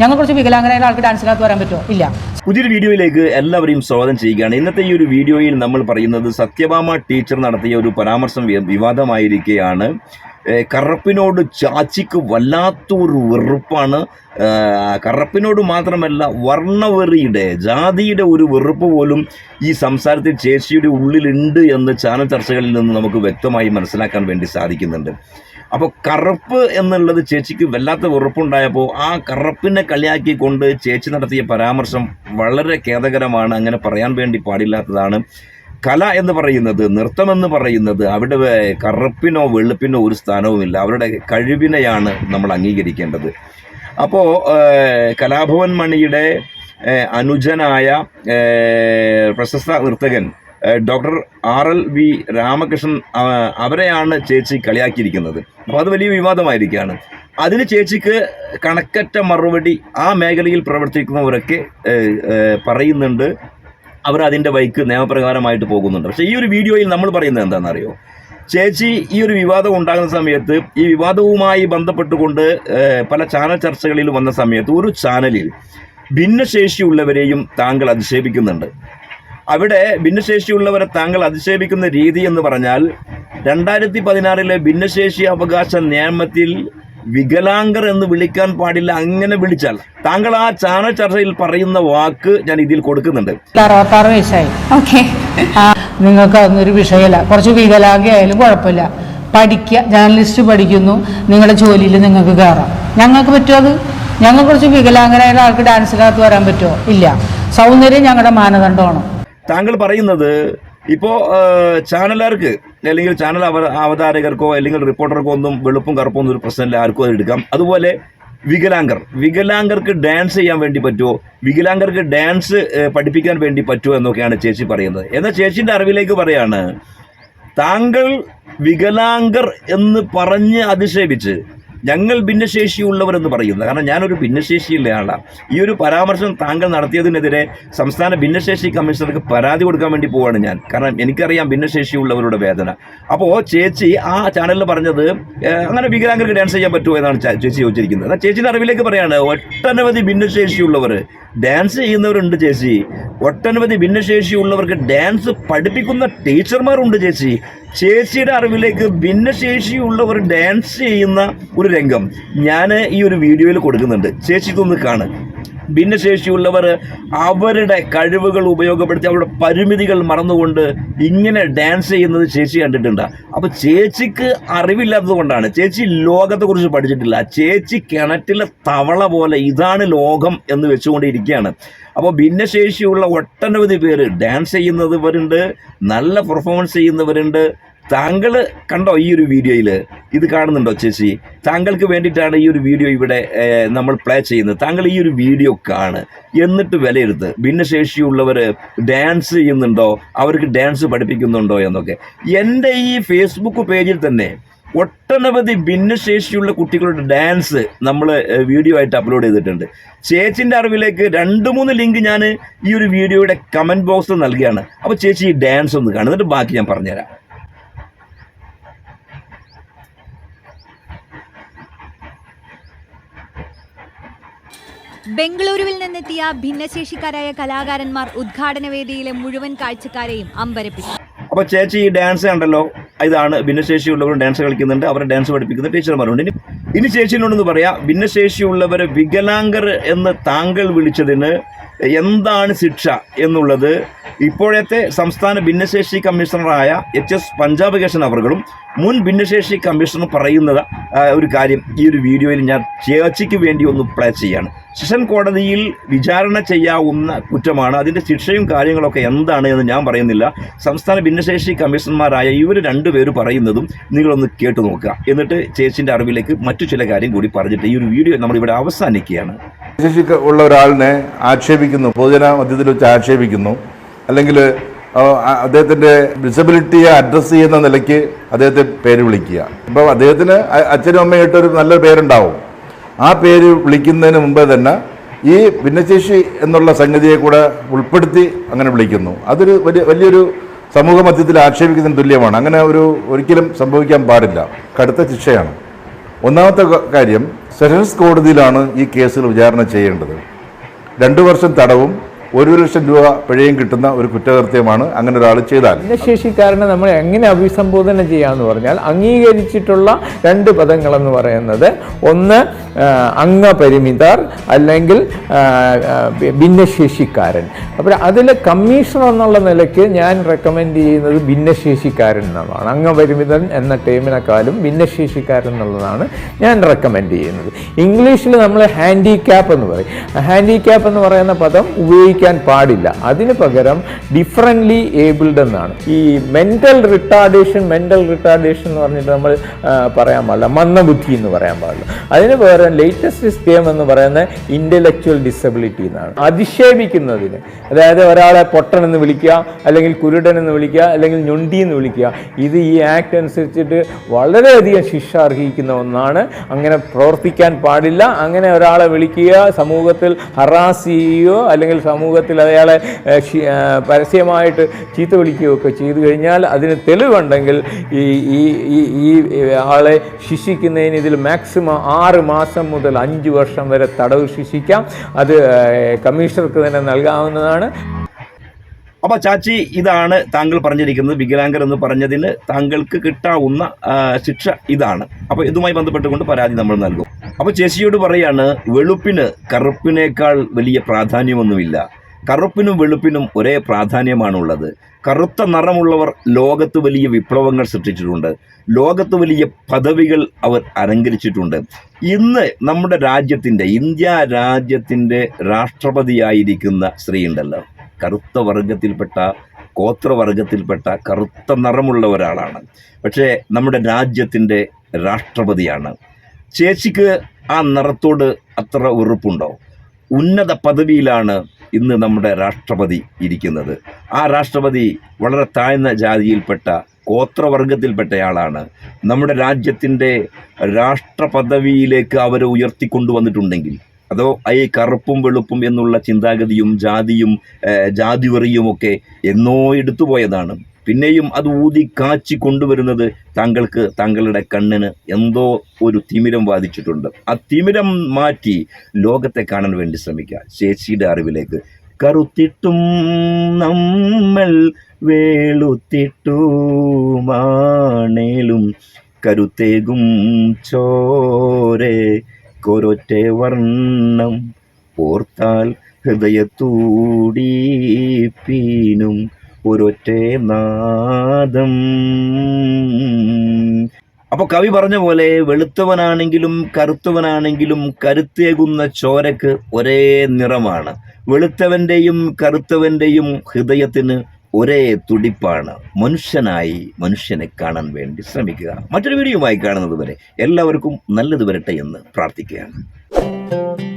ഞങ്ങൾ കുറച്ച് വികലാംഗരായ ആൾക്ക് ഡാൻസിനകത്ത് വരാൻ പറ്റുമോ? ഇല്ല. പുതിയൊരു വീഡിയോയിലേക്ക് എല്ലാവരെയും സ്വാഗതം ചെയ്യുകയാണ്. ഇന്നത്തെ ഈ ഒരു വീഡിയോയിൽ നമ്മൾ പറയുന്നത് സത്യഭാമ ടീച്ചർ നടത്തിയ ഒരു പരാമർശം വിവാദമായിരിക്കുകയാണ്. കറുപ്പിനോട് ചാച്ചിക്ക് വല്ലാത്തൊരു വെറുപ്പാണ്. കറപ്പിനോട് മാത്രമല്ല വർണവെറിയുടെ ജാതിയുടെ ഒരു വെറുപ്പ് പോലും ഈ സംസാരത്തിൽ ചേച്ചിയുടെ ഉള്ളിലുണ്ട് എന്ന് ചാനൽ ചർച്ചകളിൽ നിന്ന് നമുക്ക് വ്യക്തമായി മനസ്സിലാക്കാൻ വേണ്ടി സാധിക്കുന്നുണ്ട്. അപ്പോൾ കറുപ്പ് എന്നുള്ളത് ചേച്ചിക്ക് വല്ലാത്ത വെറുപ്പുണ്ടായപ്പോൾ ആ കറുപ്പിനെ കളിയാക്കിക്കൊണ്ട് ചേച്ചി നടത്തിയ പരാമർശം വളരെ ഖേദകരമാണ്. അങ്ങനെ പറയാൻ വേണ്ടി പാടില്ലാത്തതാണ്. കല എന്ന് പറയുന്നത് നൃത്തം എന്ന് പറയുന്നത് അവിടെ കറുപ്പിനോ വെളുപ്പിനോ ഒരു സ്ഥാനവുമില്ല. അവരുടെ കഴിവിനെയാണ് നമ്മൾ അംഗീകരിക്കേണ്ടത്. അപ്പോൾ കലാഭവൻ മണിയുടെ അനുജനായ പ്രശസ്ത നർത്തകൻ ഏഹ്, doctor R L V Ramakrishnan അവരെയാണ് ചേച്ചി കളിയാക്കിയിരിക്കുന്നത്. അപ്പോൾ അത് വലിയ വിവാദമായിരിക്കുകയാണ്. അതിന് ചേച്ചിക്ക് കണക്കറ്റ മറുപടി ആ മേഖലയിൽ പ്രവർത്തിക്കുന്നവരൊക്കെ പറയുന്നുണ്ട്. അവർ അതിന്റെ വഴിക്ക് നിയമപ്രകാരമായിട്ട് പോകുന്നുണ്ട്. പക്ഷേ ഈ ഒരു വീഡിയോയിൽ നമ്മൾ പറയുന്നത് എന്താണെന്നറിയോ? ചേച്ചി ഈ ഒരു വിവാദം ഉണ്ടാകുന്ന സമയത്ത് ഈ വിവാദവുമായി ബന്ധപ്പെട്ടുകൊണ്ട് പല ചാനൽ ചർച്ചകളിൽ വന്ന സമയത്ത് ഒരു ചാനലിൽ ഭിന്നശേഷിയുള്ളവരെയും താങ്കൾ അധിക്ഷേപിക്കുന്നുണ്ട്. അവിടെ ഭിന്നശേഷിയുള്ളവരെ താങ്കൾ അധിക്ഷേപിക്കുന്ന രീതി എന്ന് പറഞ്ഞാൽ രണ്ടായിരത്തി പതിനാറിലെ ഭിന്നശേഷി അവകാശ നിയമത്തിൽ വികലാംഗർ എന്ന് വിളിക്കാൻ പാടില്ല അങ്ങനെ വിളിച്ചാൽ. താങ്കൾ ആ ചാനൽ ചർച്ചയിൽ പറയുന്ന വാക്ക് ഞാൻ ഇതിൽ കൊടുക്കുന്നുണ്ട്. അറുപത്താറ് വയസ്സായി. ഓക്കെ. ആ, നിങ്ങൾക്ക് അതൊന്നൊരു വിഷയമല്ല. കുറച്ച് വികലാംഗയായാലും കുഴപ്പമില്ല. പഠിക്കുക ജേർണലിസ്റ്റ് പഠിക്കുന്നു. നിങ്ങളുടെ ജോലിയിൽ നിങ്ങൾക്ക് കയറാം. ഞങ്ങൾക്ക് പറ്റുമോ അത്? ഞങ്ങൾ കുറച്ച് വികലാംഗനായ ആൾക്ക് ഡാൻസിനകത്ത് വരാൻ പറ്റുമോ? ഇല്ല. സൗന്ദര്യം ഞങ്ങളുടെ മാനദണ്ഡമാണ്. താങ്കൾ പറയുന്നത് ഇപ്പോൾ ചാനലുകാർക്ക് അല്ലെങ്കിൽ ചാനൽ അവ അവതാരകർക്കോ അല്ലെങ്കിൽ റിപ്പോർട്ടർക്കോ ഒന്നും വെളുപ്പും കറുപ്പും ഒന്നും ഒരു പ്രശ്നമില്ല. ആർക്കും അത് എടുക്കാം. അതുപോലെ വികലാംഗർ. വികലാംഗർക്ക് ഡാൻസ് ചെയ്യാൻ വേണ്ടി പറ്റുമോ വികലാംഗർക്ക് ഡാൻസ് പഠിപ്പിക്കാൻ വേണ്ടി പറ്റുമോ എന്നൊക്കെയാണ് ചേച്ചി പറയുന്നത്. എന്നാൽ ചേച്ചിന്റെ അറിവിലേക്ക് പറയാണ് താങ്കൾ വികലാംഗർ എന്ന് പറഞ്ഞ് അധിക്ഷേപിച്ച് ഞങ്ങൾ ഭിന്നശേഷിയുള്ളവരെന്ന് പറയുന്നത് കാരണം ഞാനൊരു ഭിന്നശേഷിയുള്ള ആളാണ് ഈ ഒരു പരാമർശം താങ്കൾ നടത്തിയതിനെതിരെ സംസ്ഥാന ഭിന്നശേഷി കമ്മീഷണർക്ക് പരാതി കൊടുക്കാൻ വേണ്ടി പോവാണ് ഞാൻ. കാരണം എനിക്കറിയാം ഭിന്നശേഷിയുള്ളവരുടെ വേദന. അപ്പോൾ ചേച്ചി ആ ചാനലിൽ പറഞ്ഞത് അങ്ങനെ വികലാംഗർക്ക് ഡാൻസ് ചെയ്യാൻ പറ്റുമോ? എന്നാണ് ചേച്ചി ചോദിച്ചിരിക്കുന്നത്. എന്നാൽ ചേച്ചിയുടെ അറിവിലേക്ക് പറയാണ് ഒട്ടനവധി ഭിന്നശേഷിയുള്ളവർ ഡാൻസ് ചെയ്യുന്നവരുണ്ട് ചേച്ചി. ഒട്ടനവധി ഭിന്നശേഷിയുള്ളവർക്ക് ഡാൻസ് പഠിപ്പിക്കുന്ന ടീച്ചർമാരുണ്ട് ചേച്ചി. ചേച്ചിയുടെ അറിവിലേക്ക് ഭിന്നശേഷിയുള്ളവർ ഡാൻസ് ചെയ്യുന്ന ഒരു രംഗം ഞാൻ ഈ ഒരു വീഡിയോയിൽ കൊടുക്കുന്നുണ്ട്. ചേച്ചി ഇതൊന്ന് കാണ്. ഭിന്നശേഷിയുള്ളവർ അവരുടെ കഴിവുകൾ ഉപയോഗപ്പെടുത്തി അവരുടെ പരിമിതികൾ മറന്നുകൊണ്ട് ഇങ്ങനെ ഡാൻസ് ചെയ്യുന്നത് ചേച്ചി കണ്ടിട്ടുണ്ട്. അപ്പോൾ ചേച്ചിക്ക് അറിവില്ലാത്തത് കൊണ്ടാണ്. ചേച്ചി ലോകത്തെക്കുറിച്ച് പഠിച്ചിട്ടില്ല. ചേച്ചി കിണറ്റിലെ തവള പോലെ ഇതാണ് ലോകം എന്ന് വെച്ചുകൊണ്ടിരിക്കുകയാണ്. അപ്പോൾ ഭിന്നശേഷിയുള്ള ഒട്ടനവധി പേര് ഡാൻസ് ചെയ്യുന്നവരുണ്ട് നല്ല പെർഫോമൻസ് ചെയ്യുന്നവരുണ്ട് താങ്കൾ കണ്ടോ ഈ ഒരു വീഡിയോയിൽ ഇത് കാണുന്നുണ്ടോ ചേച്ചി? താങ്കൾക്ക് വേണ്ടിയിട്ടാണ് ഈ ഒരു വീഡിയോ ഇവിടെ നമ്മൾ പ്ലേ ചെയ്യുന്നത്. താങ്കൾ ഈ ഒരു വീഡിയോ കാണ്. എന്നിട്ട് വിലയിരുത്ത്. ഭിന്നശേഷിയുള്ളവർ ഡാൻസ് ചെയ്യുന്നുണ്ടോ? അവർക്ക് ഡാൻസ് പഠിപ്പിക്കുന്നുണ്ടോ എന്നൊക്കെ. എന്റെ ഈ ഫേസ്ബുക്ക് പേജിൽ തന്നെ ഒട്ടനവധി ഭിന്നശേഷിയുള്ള കുട്ടികളുടെ ഡാൻസ് നമ്മൾ വീഡിയോ ആയിട്ട് അപ്ലോഡ് ചെയ്തിട്ടുണ്ട്. ചേച്ചിന്റെ അറിവിലേക്ക് രണ്ട് മൂന്ന് ലിങ്ക് ഞാൻ ഈ ഒരു വീഡിയോയുടെ കമന്റ് ബോക്സിൽ നൽകുകയാണ് അപ്പോൾ ചേച്ചി ഈ ഡാൻസ് ഒന്ന് കാണും. എന്നിട്ട് ബാക്കി ഞാൻ പറഞ്ഞുതരാം. ബംഗളൂരുവിൽ നിന്നെത്തിയ ഭിന്നശേഷിക്കാരായ കലാകാരന്മാർ ഉദ്ഘാടന വേദിയിലെ മുഴുവൻ കാഴ്ചക്കാരെയും അമ്പരപ്പിച്ചു. അപ്പോൾ ചേച്ചി ഈ ഡാൻസ് കണ്ടല്ലോ ഇതാണ് ഭിന്നശേഷി ഭിന്നശേഷിയുള്ളവർ ഡാൻസ് കളിക്കുന്നുണ്ട് അവരെ ഡാൻസ് പഠിപ്പിക്കുന്ന ടീച്ചർമാരുണ്ട് ഇനി ഇനി ചേച്ചിനോടൊന്ന് പറയാം ഭിന്നശേഷിയുള്ളവരെ വികലാംഗർ എന്ന് താങ്കൾ വിളിച്ചതിന് എന്താണ് ശിക്ഷ എന്നുള്ളത് ഇപ്പോഴത്തെ സംസ്ഥാന ഭിന്നശേഷി കമ്മീഷണറായ എച്ച് എസ് പഞ്ചാബ് കേശൻ അവറുകളും മുൻ ഭിന്നശേഷി കമ്മീഷണർ പറയുന്നത് ഒരു കാര്യം ഈ ഒരു വീഡിയോയിൽ ഞാൻ ചേച്ചിക്ക് വേണ്ടി ഒന്ന് പ്ലേ ചെയ്യാണ്. സെഷൻ കോടതിയിൽ വിചാരണ ചെയ്യാവുന്ന കുറ്റമാണ് അതിന്റെ ശിക്ഷയും കാര്യങ്ങളൊക്കെ എന്താണ് എന്ന് ഞാൻ പറയുന്നില്ല. സംസ്ഥാന ഭിന്നശേഷി കമ്മീഷണർമാരായ ഇവർ രണ്ടുപേർ പറയുന്നതും നിങ്ങളൊന്ന് കേട്ടു നോക്കുക. എന്നിട്ട് ചേച്ചിന്റെ അറിവിലേക്ക് മറ്റു ചില കാര്യം കൂടി പറഞ്ഞിട്ട് ഈ ഒരു വീഡിയോ നമ്മളിവിടെ അവസാനിക്കുകയാണ്. ശേഷി ഉള്ള ഒരാളിനെ ആക്ഷേപിക്കുന്നു പൊതുജന മധ്യത്തിൽ വെച്ച് ആക്ഷേപിക്കുന്നു. അല്ലെങ്കിൽ അദ്ദേഹത്തിന്റെ ഡിസബിലിറ്റിയെ അഡ്രസ്സ് ചെയ്യുന്ന നിലയ്ക്ക് അദ്ദേഹത്തെ പേര് വിളിക്കുക. അപ്പോൾ അദ്ദേഹത്തിന് അച്ഛനും അമ്മയായിട്ട് ഒരു നല്ല പേരുണ്ടാവും. ആ പേര് വിളിക്കുന്നതിന് മുമ്പേ തന്നെ ഈ ഭിന്നശേഷി എന്നുള്ള സംഗതിയെ കൂടെ ഉൾപ്പെടുത്തി അങ്ങനെ വിളിക്കുന്നു. അതൊരു വലിയ വലിയൊരു സമൂഹ മധ്യത്തിൽ ആക്ഷേപിക്കുന്നതിന് തുല്യമാണ്. അങ്ങനെ ഒരു ഒരിക്കലും സംഭവിക്കാൻ പാടില്ല. കടുത്ത ശിക്ഷയാണ്. ഒന്നാമത്തെ കാര്യം സെഷൻസ് കോടതിയിലാണ് ഈ കേസുകൾ വിചാരണ ചെയ്യേണ്ടത്. രണ്ടു വർഷം തടവും ഒരു ലക്ഷം രൂപ പിഴയും കിട്ടുന്ന ഒരു കുറ്റകൃത്യമാണ് അങ്ങനെ ഒരാൾ ചെയ്താൽ. ഭിന്നശേഷിക്കാരനെ നമ്മൾ എങ്ങനെ അഭിസംബോധന ചെയ്യാമെന്ന് പറഞ്ഞാൽ അംഗീകരിച്ചിട്ടുള്ള രണ്ട് പദങ്ങളെന്ന് പറയുന്നത് ഒന്ന് അംഗപരിമിതർ അല്ലെങ്കിൽ ഭിന്നശേഷിക്കാരൻ. അപ്പോൾ അതിൽ കമ്മീഷണർ എന്നുള്ള നിലയ്ക്ക് ഞാൻ റെക്കമെൻഡ് ചെയ്യുന്നത് ഭിന്നശേഷിക്കാരൻ എന്നുള്ളതാണ് അംഗപരിമിതൻ എന്ന ടേമിനെക്കാളും ഭിന്നശേഷിക്കാരൻ എന്നുള്ളതാണ് ഞാൻ റെക്കമെൻഡ് ചെയ്യുന്നത്. ഇംഗ്ലീഷിൽ നമ്മൾ ഹാൻഡിക്യാപ്പ് എന്ന് പറയും. ഹാൻഡിക്യാപ്പ് എന്ന് പറയുന്ന പദം ഉപയോഗിക്കാൻ പാടില്ല. അതിന് പകരം ഡിഫറന്റ്ലി ഏബിൾഡ് എന്നാണ്. ഈ മെന്റൽ റിട്ടാർഡേഷൻ മെന്റൽ റിട്ടാർഡേഷൻ എന്ന് പറഞ്ഞിട്ട് നമ്മൾ പറയാൻ പാടില്ല. മന്ദബുദ്ധി എന്ന് പറയാൻ പാടില്ല. അതിന് പകരം ലേറ്റസ്റ്റ് സ്കീം എന്ന് പറയുന്ന ഇന്റലക്ച്വൽ ഡിസബിലിറ്റി എന്നാണ്. അധിക്ഷേപിക്കുന്നതിന്. അതായത് ഒരാളെ പൊട്ടൻ എന്ന് വിളിക്കുക അല്ലെങ്കിൽ കുരുടൻ എന്ന് വിളിക്കുക അല്ലെങ്കിൽ ഞൊണ്ടി എന്ന് വിളിക്കുക. ഇത് ഈ ആക്ട് അനുസരിച്ചിട്ട് വളരെയധികം ശിക്ഷ അർഹിക്കുന്ന ഒന്നാണ്. അങ്ങനെ പ്രവർത്തിക്കാൻ പാടില്ല. അങ്ങനെ ഒരാളെ വിളിക്കുക സമൂഹത്തിൽ ഹറാസ് ചെയ്യുകയോ അല്ലെങ്കിൽ സമൂഹത്തിൽ അയാളെ പരസ്യമായിട്ട് ചീത്ത വിളിക്കുകയൊക്കെ ചെയ്തു കഴിഞ്ഞാൽ അതിന് തെളിവുണ്ടെങ്കിൽ ഈ ഈ ഈ ആളെ ശിക്ഷിക്കുന്നതിന് ഇതിൽ മാക്സിമം ആറ് മാസം മുതൽ അഞ്ച് വർഷം വരെ തടവ് ശിക്ഷിക്കാം. അത് കമ്മീഷണർക്ക് തന്നെ നൽകാവുന്നതാണ്. അപ്പൊ ചാച്ചി ഇതാണ് താങ്കൾ പറഞ്ഞിരിക്കുന്നത് വികലാംഗർ എന്ന് പറഞ്ഞതിന് താങ്കൾക്ക് കിട്ടാവുന്ന ശിക്ഷ ഇതാണ്. അപ്പൊ ഇതുമായി ബന്ധപ്പെട്ടുകൊണ്ട് പരാതി നമ്മൾ നൽകും. അപ്പൊ ചേച്ചിയോട് പറയാണ് വെളുപ്പിന് കറുപ്പിനേക്കാൾ വലിയ പ്രാധാന്യമൊന്നുമില്ല. കറുപ്പിനും വെളുപ്പിനും ഒരേ പ്രാധാന്യമാണുള്ളത്. കറുത്ത നിറമുള്ളവർ ലോകത്ത് വലിയ വിപ്ലവങ്ങൾ സൃഷ്ടിച്ചിട്ടുണ്ട്. ലോകത്ത് വലിയ പദവികൾ അവർ അലങ്കരിച്ചിട്ടുണ്ട്. ഇന്ന് നമ്മുടെ രാജ്യത്തിന്റെ ഇന്ത്യ രാജ്യത്തിന്റെ രാഷ്ട്രപതിയായിരിക്കുന്ന സ്ത്രീ ഉണ്ടല്ലോ കറുത്ത വർഗത്തിൽപ്പെട്ട ഗോത്രവർഗത്തിൽപ്പെട്ട കറുത്ത നിറമുള്ള ഒരാളാണ്. പക്ഷേ നമ്മുടെ രാജ്യത്തിന്റെ രാഷ്ട്രപതിയാണ്. ചേച്ചിക്ക് ആ നിറത്തോട് അത്ര ഉറപ്പുണ്ടോ ഉന്നത പദവിയിലാണ് ഇന്ന് നമ്മുടെ രാഷ്ട്രപതി ഇരിക്കുന്നത്. ആ രാഷ്ട്രപതി വളരെ താഴ്ന്ന ജാതിയിൽപ്പെട്ട ഗോത്രവർഗത്തിൽപ്പെട്ടയാളാണ്. നമ്മുടെ രാജ്യത്തിന്റെ രാഷ്ട്രപദവിയിലേക്ക് അവരെ ഉയർത്തിക്കൊണ്ടുവന്നിട്ടുണ്ടെങ്കിൽ അതോ ഈ കറുപ്പും വെളുപ്പും എന്നുള്ള ചിന്താഗതിയും ജാതിയും ജാതിവെറിയുമൊക്കെ എന്നോ എടുത്തുപോയതാണ്. പിന്നെയും അത് ഊതി കാച്ചി കൊണ്ടുവരുന്നത് താങ്കൾക്ക് താങ്കളുടെ കണ്ണിന് എന്തോ ഒരു തിമിരം വാദിച്ചിട്ടുണ്ട് ആ തിമിരം മാറ്റി ലോകത്തെ കാണാൻ വേണ്ടി ശ്രമിക്കുക ശേഷിയുടെ അറിവിലേക്ക്. കറുത്തിട്ടും നമ്മൾ വേളുത്തിട്ടുമാണേലും കരുത്തേകും ചോരെ കൊരൊറ്റ വർണം. ഓർത്താൽ ഹൃദയത്തൂടീപ്പീനും ഒരൊറ്റ നാദം. അപ്പൊ കവി പറഞ്ഞ പോലെ വെളുത്തവനാണെങ്കിലും കറുത്തവനാണെങ്കിലും കരുത്തേകുന്ന ചോരക്ക് ഒരേ നിറമാണ്. വെളുത്തവന്റെയും കറുത്തവന്റെയും ഹൃദയത്തിന് ഒരേ തുടിപ്പാണ്. മനുഷ്യനായി മനുഷ്യനെ കാണാൻ വേണ്ടി ശ്രമിക്കുക. മറ്റൊരു വീഡിയോയുമായി കാണുന്നത് വരെ എല്ലാവർക്കും നല്ലത് വരട്ടെ എന്ന് പ്രാർത്ഥിക്കുകയാണ്.